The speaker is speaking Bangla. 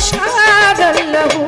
মায়ারু